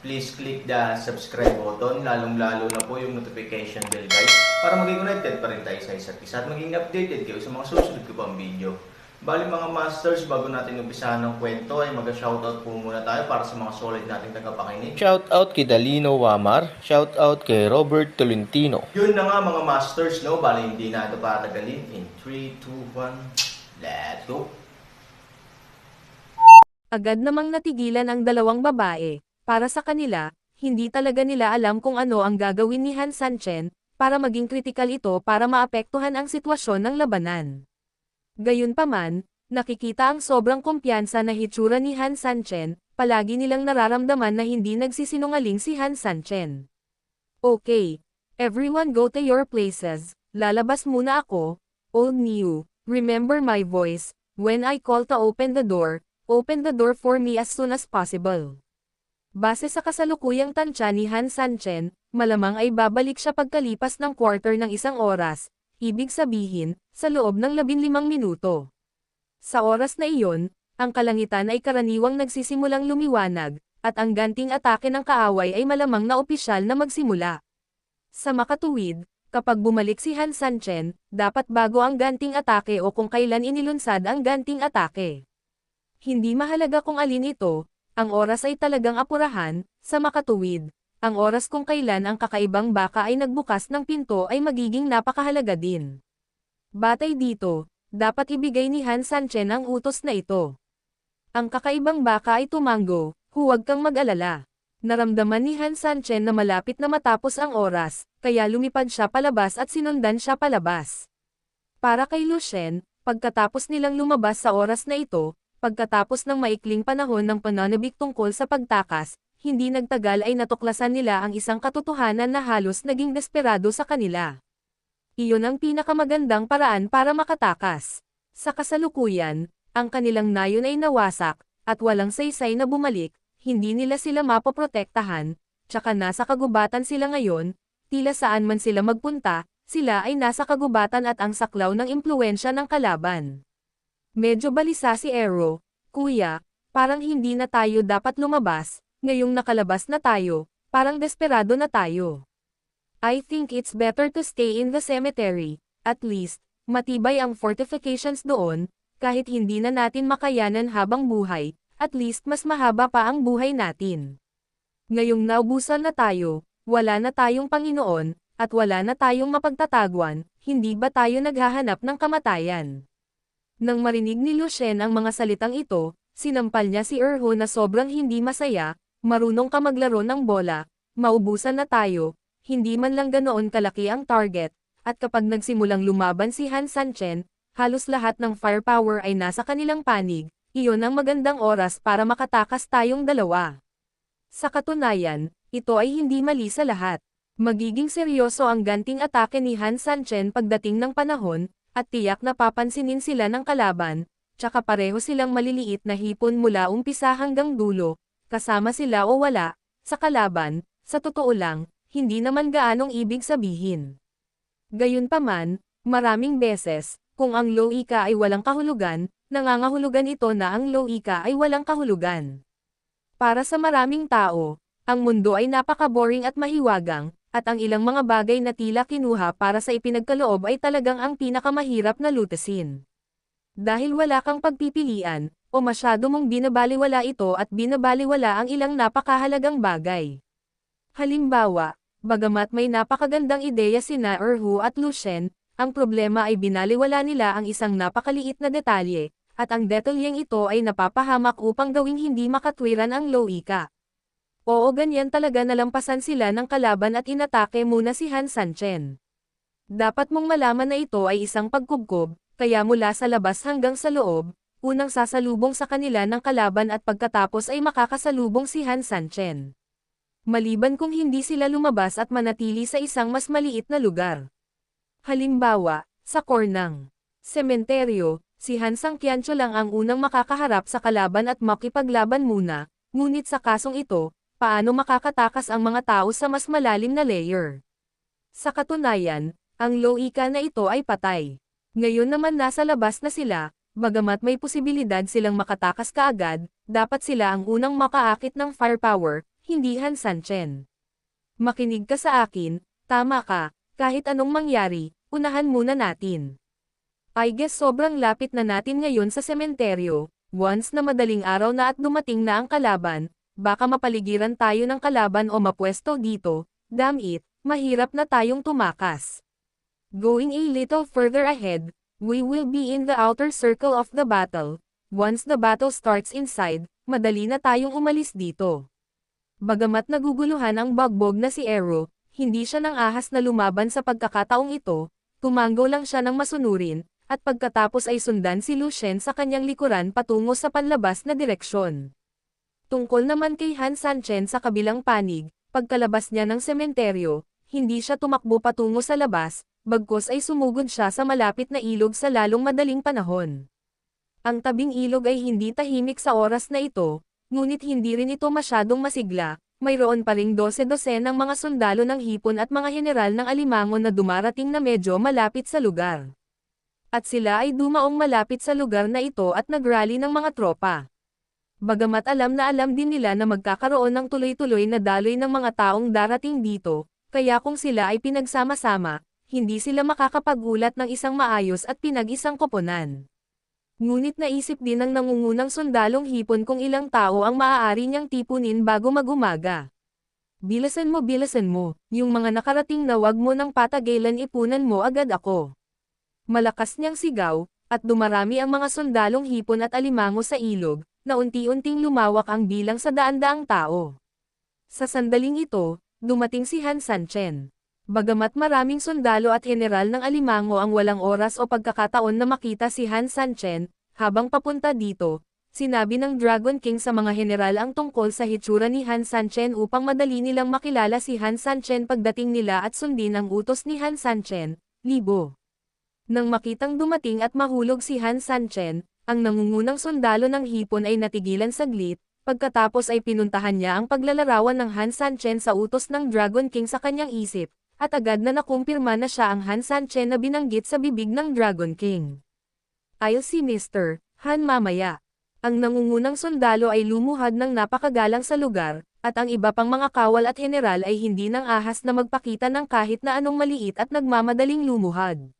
please click the subscribe button, lalong-lalo na po yung notification bell guys, para maging connected pa rin tayo sa isa't isa at maging updated kayo sa mga susunod ko pang video. Bali mga masters, bago natin umpisahan ng kwento ay mag-shoutout po muna tayo para sa mga solid nating tagapakinig. Shoutout kay Dalino Wamar, shoutout kay Robert Tolentino. Yun na nga mga masters, no? Bali hindi na ito patagalin. In 3, 2, 1, let's go! Agad namang natigilan ang dalawang babae. Para sa kanila, hindi talaga nila alam kung ano ang gagawin ni Han Sanchen, para maging kritikal ito para maapektuhan ang sitwasyon ng labanan. Gayunpaman, nakikita ang sobrang kumpiyansa na hitsura ni Han Sanchen, palagi nilang nararamdaman na hindi nagsisinungaling si Han Sanchen. Okay, everyone go to your places, lalabas muna ako, old Niu, remember my voice, when I call to open the door, open the door for me as soon as possible. Base sa kasalukuyang tansya ni Han Sanchen, malamang ay babalik siya pagkalipas ng quarter ng isang oras, ibig sabihin, sa loob ng 15 minuto. Sa oras na iyon, ang kalangitan ay karaniwang nagsisimulang lumiwanag, at ang ganting atake ng kaaway ay malamang na opisyal na magsimula. Sa makatuwid, kapag bumalik si Han Sanchen, dapat bago ang ganting atake o kung kailan inilunsad ang ganting atake. Hindi mahalaga kung alin ito, ang oras ay talagang apurahan, sa makatuwid. Ang oras kung kailan ang kakaibang baka ay nagbukas ng pinto ay magiging napakahalaga din. Batay dito, dapat ibigay ni Han Sanchen ang utos na ito. Ang kakaibang baka ay tumango, huwag kang mag-alala. Naramdaman ni Han Sanchen na malapit na matapos ang oras, kaya lumipad siya palabas at sinundan siya palabas. Para kay Lucien, pagkatapos nilang lumabas sa oras na ito, pagkatapos ng maikling panahon ng pananabik tungkol sa pagtakas, hindi nagtagal ay natuklasan nila ang isang katotohanan na halos naging desperado sa kanila. Iyon ang pinakamagandang paraan para makatakas. Sa kasalukuyan, ang kanilang nayon ay nawasak, at walang saysay na bumalik, hindi nila sila mapoprotektahan, tsaka nasa kagubatan sila ngayon, tila saan man sila magpunta, sila ay nasa kagubatan at ang saklaw ng impluensya ng kalaban. Medyo balisa si Ero, Kuya, parang hindi na tayo dapat lumabas, ngayong nakalabas na tayo, parang desperado na tayo. I think it's better to stay in the cemetery, at least, matibay ang fortifications doon, kahit hindi na natin makayanan habang buhay, at least mas mahaba pa ang buhay natin. Ngayong naubusan na tayo, wala na tayong Panginoon, at wala na tayong mapagtatagwan, hindi ba tayo naghahanap ng kamatayan? Nang marinig ni Lucien ang mga salitang ito, sinampal niya si Erho na sobrang hindi masaya, marunong ka maglaro ng bola, maubusan na tayo, hindi man lang ganoon kalaki ang target, at kapag nagsimulang lumaban si Han Sanchen, halos lahat ng firepower ay nasa kanilang panig, iyon ang magandang oras para makatakas tayong dalawa. Sa katunayan, ito ay hindi mali sa lahat. Magiging seryoso ang ganting atake ni Han Sanchen pagdating ng panahon, at tiyak na papansinin sila ng kalaban, tsaka pareho silang maliliit na hipon mula umpisa hanggang dulo, kasama sila o wala, sa kalaban, sa totoo lang, hindi naman gaanong ibig sabihin. Gayunpaman, maraming beses, kung ang low ika ay walang kahulugan, nangangahulugan ito na ang low ika ay walang kahulugan. Para sa maraming tao, ang mundo ay napaka-boring at mahiwagang, at ang ilang mga bagay na tila kinuha para sa ipinagkaloob ay talagang ang pinakamahirap na lutasin. Dahil wala kang pagpipilian, o masyado mong binabaliwala ito at binabaliwala ang ilang napakahalagang bagay. Halimbawa, bagamat may napakagandang ideya sina Erhu at Lucien, ang problema ay binaliwala nila ang isang napakaliit na detalye, at ang detalyeng ito ay napapahamak upang gawing hindi makatwiran ang loika. Oo ganyan talaga nalampasan sila ng kalaban at inatake muna si Han Sanchen. Dapat mong malaman na ito ay isang pagkubkob, kaya mula sa labas hanggang sa loob, unang sasalubong sa kanila ng kalaban at pagkatapos ay makakasalubong si Han Sanchen. Maliban kung hindi sila lumabas at manatili sa isang mas maliit na lugar. Halimbawa, sa Kornang Sementeryo, si Hansang Qiancho lang ang unang makakaharap sa kalaban at makipaglaban muna, ngunit sa kasong ito, paano makakatakas ang mga tao sa mas malalim na layer? Sa katunayan, ang loika na ito ay patay. Ngayon naman nasa labas na sila, bagamat may posibilidad silang makatakas kaagad, dapat sila ang unang makaakit ng firepower, hindi Han Sanchen. Makinig ka sa akin, tama ka, kahit anong mangyari, unahan muna natin. I guess sobrang lapit na natin ngayon sa sementeryo, once na madaling araw na at dumating na ang kalaban, baka mapaligiran tayo ng kalaban o mapwesto dito, damn it, mahirap na tayong tumakas. Going a little further ahead, we will be in the outer circle of the battle. Once the battle starts inside, madali na tayong umalis dito. Bagamat naguguluhan ang bagbog na si Ero, hindi siya nang ahas na lumaban sa pagkakataong ito, tumango lang siya ng masunurin, at pagkatapos ay sundan si Lucien sa kanyang likuran patungo sa panlabas na direksyon. Tungkol naman kay Han Sanchen sa kabilang panig, pagkalabas niya ng sementeryo, hindi siya tumakbo patungo sa labas, bagkos ay sumugod siya sa malapit na ilog sa lalong madaling panahon. Ang tabing ilog ay hindi tahimik sa oras na ito, ngunit hindi rin ito masyadong masigla, mayroon pa ring dose-dose ng mga sundalo ng hipon at mga general ng alimango na dumarating na medyo malapit sa lugar. At sila ay dumaong malapit sa lugar na ito at nagrally ng mga tropa. Bagamat alam na alam din nila na magkakaroon ng tuloy-tuloy na daloy ng mga taong darating dito, kaya kung sila ay pinagsama-sama, hindi sila makakapagulat ng isang maayos at pinag-isang koponan. Ngunit naisip din ng nangungunang sundalong hipon kung ilang tao ang maaari niyang tipunin bago magumaga. Bilasan mo bilasan mo, yung mga nakarating na wag mo ng patagalan ipunan mo agad ako. Malakas niyang sigaw, at dumarami ang mga sundalong hipon at alimango sa ilog, na unti-unting lumawak ang bilang sa daan-daang tao. Sa sandaling ito, dumating si Han Sanchen. Bagamat maraming sundalo at general ng alimango ang walang oras o pagkakataon na makita si Han Sanchen, habang papunta dito, sinabi ng Dragon King sa mga general ang tungkol sa hitsura ni Han Sanchen upang madali nilang makilala si Han Sanchen pagdating nila at sundin ang utos ni Han Sanchen, libo. Nang makitang dumating at mahulog si Han Sanchen, ang nangungunang sundalo ng hipon ay natigilan saglit, pagkatapos ay pinuntahan niya ang paglalarawan ng Han Sanchen sa utos ng Dragon King sa kanyang isip, at agad na nakumpirma na siya ang Han Sanchen na binanggit sa bibig ng Dragon King. I'll see Mr. Han mamaya. Ang nangungunang sundalo ay lumuhad ng napakagalang sa lugar, at ang iba pang mga kawal at general ay hindi nang ahas na magpakita ng kahit na anong maliit at nagmamadaling lumuhad.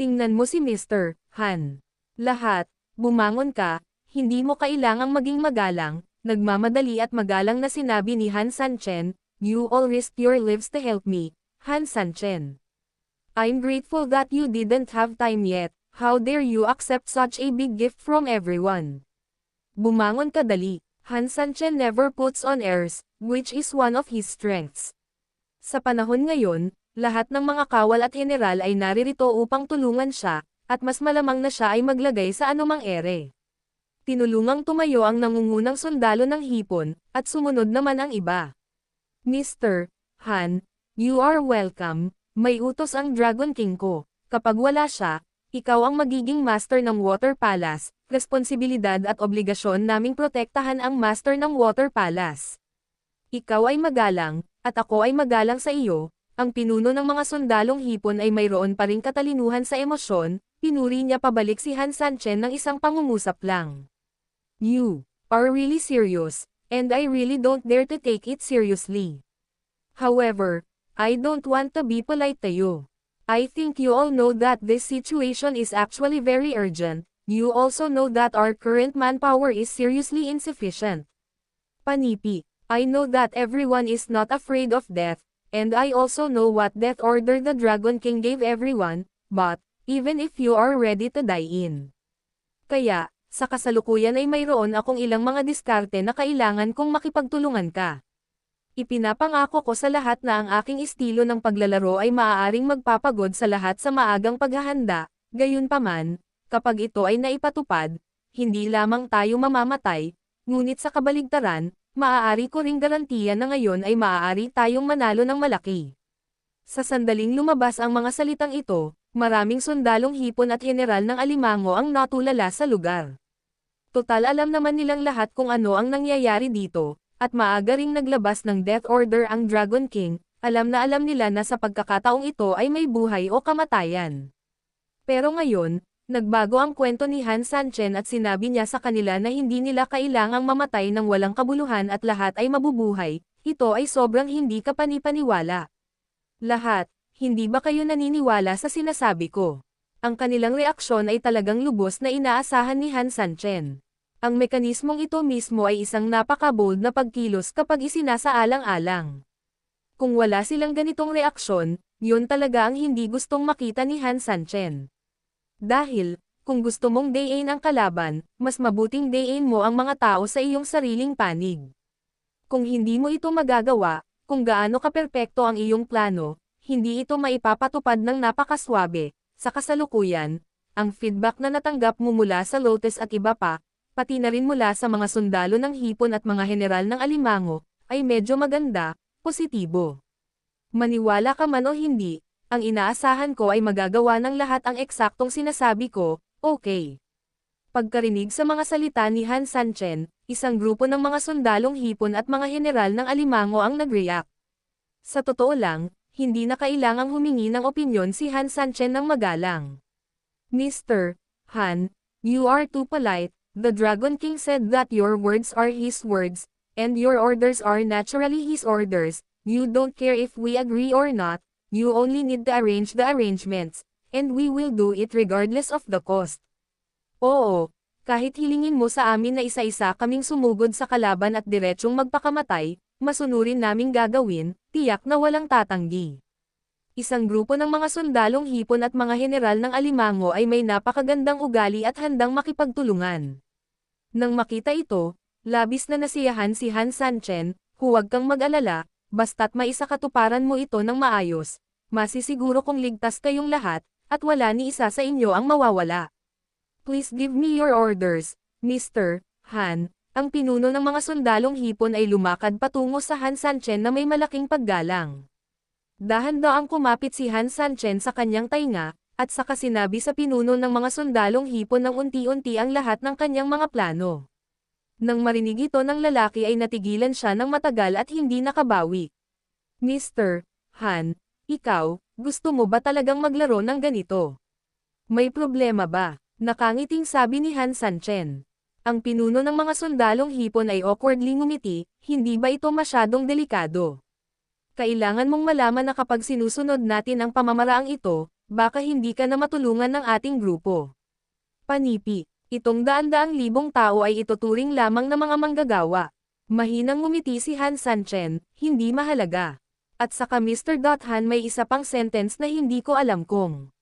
Tingnan mo si Mr. Han. Lahat, bumangon ka, hindi mo kailangang maging magalang, nagmamadali at magalang na sinabi ni Han Sanchen, you all risked your lives to help me, Han Sanchen. I'm grateful that you didn't have time yet, how dare you accept such a big gift from everyone. Bumangon ka dali, Han Sanchen never puts on airs, which is one of his strengths. Sa panahon ngayon, lahat ng mga kawal at general ay naririto upang tulungan siya, at mas malamang na siya ay maglagay sa anumang ere. Tinulungang tumayo ang nangungunang sundalo ng hipon, at sumunod naman ang iba. Mr. Han, You are welcome, may utos ang Dragon King ko. Kapag wala siya, ikaw ang magiging master ng Water Palace, responsibilidad at obligasyon naming protektahan ang master ng Water Palace. Ikaw ay magalang, at ako ay magalang sa iyo, ang pinuno ng mga sundalong hipon ay mayroon pa ring katalinuhan sa emosyon, pinuri niya pabalik si Han Sanchen ng isang pangungusap lang. You are really serious, and I really don't dare to take it seriously. However, I don't want to be polite to you. I think you all know that this situation is actually very urgent, you also know that our current manpower is seriously insufficient. Panipi, I know that everyone is not afraid of death, and I also know what death order the Dragon King gave everyone, but, even if you are ready to die in. Kaya, sa kasalukuyan ay mayroon akong ilang mga diskarte na kailangan kong makipagtulungan ka. Ipinapangako ko sa lahat na ang aking estilo ng paglalaro ay maaaring magpapagod sa lahat sa maagang paghahanda, gayunpaman, kapag ito ay naipatupad, hindi lamang tayo mamamatay, ngunit sa kabaligtaran, maaari ko ring garantiya na ngayon ay maaari tayong manalo ng malaki. Sa sandaling lumabas ang mga salitang ito, maraming sundalong hipon at general ng alimango ang natulala sa lugar. Total alam naman nilang lahat kung ano ang nangyayari dito, at maaga ring naglabas ng death order ang Dragon King, alam na alam nila na sa pagkakataong ito ay may buhay o kamatayan. Pero ngayon, nagbago ang kwento ni Han Sanchen at sinabi niya sa kanila na hindi nila kailangang mamatay ng walang kabuluhan at lahat ay mabubuhay, ito ay sobrang hindi kapanipaniwala. Lahat, hindi ba kayo naniniwala sa sinasabi ko? Ang kanilang reaksyon ay talagang lubos na inaasahan ni Han Sanchen. Ang mekanismong ito mismo ay isang napaka-bold na pagkilos kapag isinasaalang-alang. Kung wala silang ganitong reaksyon, yun talaga ang hindi gustong makita ni Han Sanchen. Dahil, kung gusto mong dayin ang kalaban, mas mabuting dayin mo ang mga tao sa iyong sariling panig. Kung hindi mo ito magagawa, kung gaano kaperpekto ang iyong plano, hindi ito maipapatupad ng napakaswabe. Sa kasalukuyan, ang feedback na natanggap mo mula sa Lotus at iba pa, pati na rin mula sa mga sundalo ng hipon at mga general ng alimango, ay medyo maganda, positibo. Maniwala ka man o hindi, ang inaasahan ko ay magagawa ng lahat ang eksaktong sinasabi ko, okay. Pagkarinig sa mga salita ni Han Sanchen, isang grupo ng mga sundalong hipon at mga general ng alimango ang nag-react. Sa totoo lang, hindi na kailangang humingi ng opinyon si Han Sanchen ng magalang. Mr. Han, you are too polite, the Dragon King said that your words are his words, and your orders are naturally his orders, you don't care if we agree or not, you only need to arrange the arrangements, and we will do it regardless of the cost. Oo, kahit hilingin mo sa amin na isa-isa kaming sumugod sa kalaban at diretsyong magpakamatay, masunurin naming gagawin, tiyak na walang tatanggi. Isang grupo ng mga sundalong hipon at mga general ng alimango ay may napakagandang ugali at handang makipagtulungan. Nang makita ito, labis na nasiyahan si Han Sanchen, huwag kang mag-alala, basta't maisakatuparan mo ito ng maayos, masisiguro kong ligtas kayong lahat, at wala ni isa sa inyo ang mawawala. Please give me your orders, Mr. Han. Ang pinuno ng mga sundalong hipon ay lumakad patungo sa Han Sanchen na may malaking paggalang. Dahan-daang kumapit si Han Sanchen sa kanyang tainga, at saka sinabi sa pinuno ng mga sundalong hipon ng unti-unti ang lahat ng kanyang mga plano. Nang marinig ito ng lalaki ay natigilan siya ng matagal at hindi nakabawi. Mr. Han, ikaw, gusto mo ba talagang maglaro ng ganito? May problema ba? Nakangiting sabi ni Han Sanchen. Ang pinuno ng mga sundalong hipon ay awkwardly ngumiti, hindi ba ito masyadong delikado? Kailangan mong malaman na kapag sinusunod natin ang pamamaraang ito, baka hindi ka na matulungan ng ating grupo. Panipi, itong daan-daang libong tao ay ituturing lamang ng mga manggagawa. Mahinang ngumiti si Han Sanchen, hindi mahalaga. At saka Mr. Han may isa pang sentence na hindi ko alam kung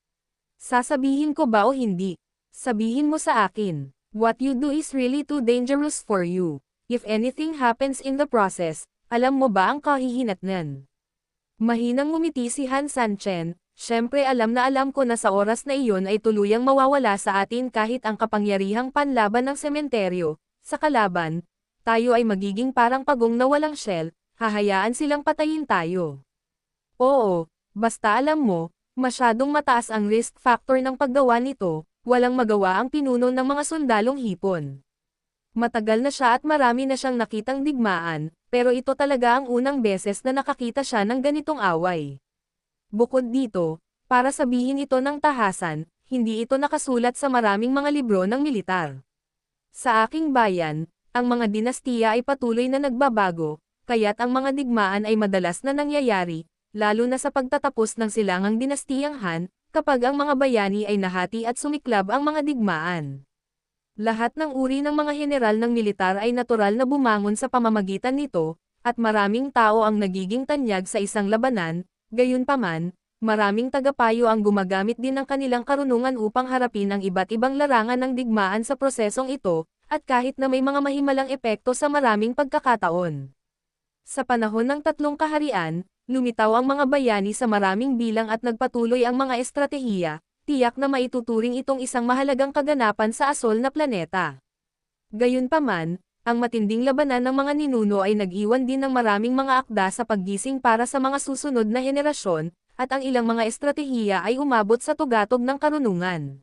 sasabihin ko ba o hindi. Sabihin mo sa akin, what you do is really too dangerous for you. If anything happens in the process, alam mo ba ang kahihinatnan? Mahinang ngumiti si Han Sanchen, syempre alam na alam ko na sa oras na iyon ay tuluyang mawawala sa atin kahit ang kapangyarihang panlaban ng sementeryo. Sa kalaban, tayo ay magiging parang pagong na walang shell, hahayaan silang patayin tayo. Oo, basta alam mo, masyadong mataas ang risk factor ng paggawa nito, walang magawa ang pinuno ng mga sundalong hipon. Matagal na siya at marami na siyang nakitang digmaan, pero ito talaga ang unang beses na nakakita siya ng ganitong away. Bukod dito, para sabihin ito ng tahasan, hindi ito nakasulat sa maraming mga libro ng militar. Sa aking bayan, ang mga dinastiya ay patuloy na nagbabago, kaya't ang mga digmaan ay madalas na nangyayari, lalo na sa pagtatapos ng silangang dinastiyang Han, kapag ang mga bayani ay nahati at sumiklab ang mga digmaan. Lahat ng uri ng mga general ng militar ay natural na bumangon sa pamamagitan nito, at maraming tao ang nagiging tanyag sa isang labanan, gayunpaman, maraming tagapayo ang gumagamit din ng kanilang karunungan upang harapin ang iba't ibang larangan ng digmaan sa prosesong ito, at kahit na may mga mahimalang epekto sa maraming pagkakataon. Sa panahon ng tatlong kaharian, lumitaw ang mga bayani sa maraming bilang at nagpatuloy ang mga estratehiya, tiyak na maituturing itong isang mahalagang kaganapan sa asol na planeta. Gayunpaman, ang matinding labanan ng mga ninuno ay nag-iwan din ng maraming mga akda sa paggising para sa mga susunod na henerasyon, at ang ilang mga estratehiya ay umabot sa tugatog ng karunungan.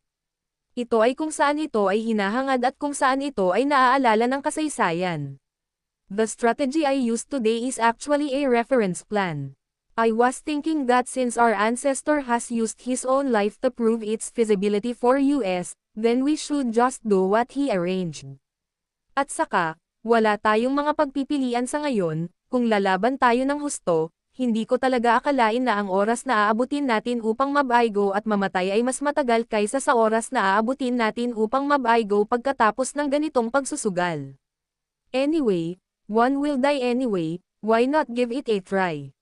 Ito ay kung saan ito ay hinahangad at kung saan ito ay naaalala ng kasaysayan. The strategy I used today is actually a reference plan. I was thinking that since our ancestor has used his own life to prove its feasibility for US, then we should just do what he arranged. At saka, wala tayong mga pagpipilian sa ngayon, kung lalaban tayo ng husto, hindi ko talaga akalain na ang oras na aabutin natin upang mabaygo at mamatay ay mas matagal kaysa sa oras na aabutin natin upang mabaygo pagkatapos ng ganitong pagsusugal. Anyway, one will die anyway, why not give it a try?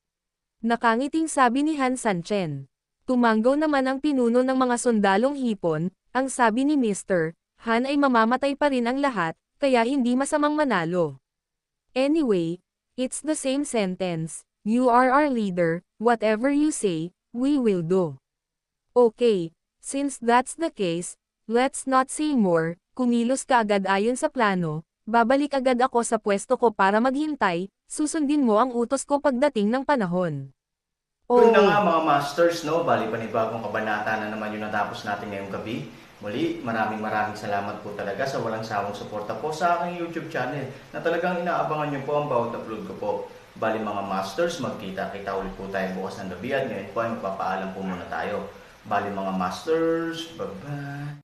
Nakangiting sabi ni Han Sanchen. Tumanggaw naman ang pinuno ng mga sundalong hipon, ang sabi ni Mr. Han ay mamamatay pa rin ang lahat, kaya hindi masamang manalo. Anyway, it's the same sentence, you are our leader, whatever you say, we will do. Okay, since that's the case, let's not say more, kumilos ka agad ayon sa plano, babalik agad ako sa pwesto ko para maghintay, susundin mo ang utos ko pagdating ng panahon. Yun na nga mga masters, no? Bali panibagong kabanata na naman yung natapos natin ngayong gabi. Muli, maraming maraming salamat po talaga sa walang sawang suporta po sa aking YouTube channel na talagang inaabangan niyo po ang bawat upload ko po. Bali mga masters, magkita-kita ulit po tayo bukas ng gabi at ngayon po ay magpapaalam po muna tayo. Bali mga masters, bye-bye!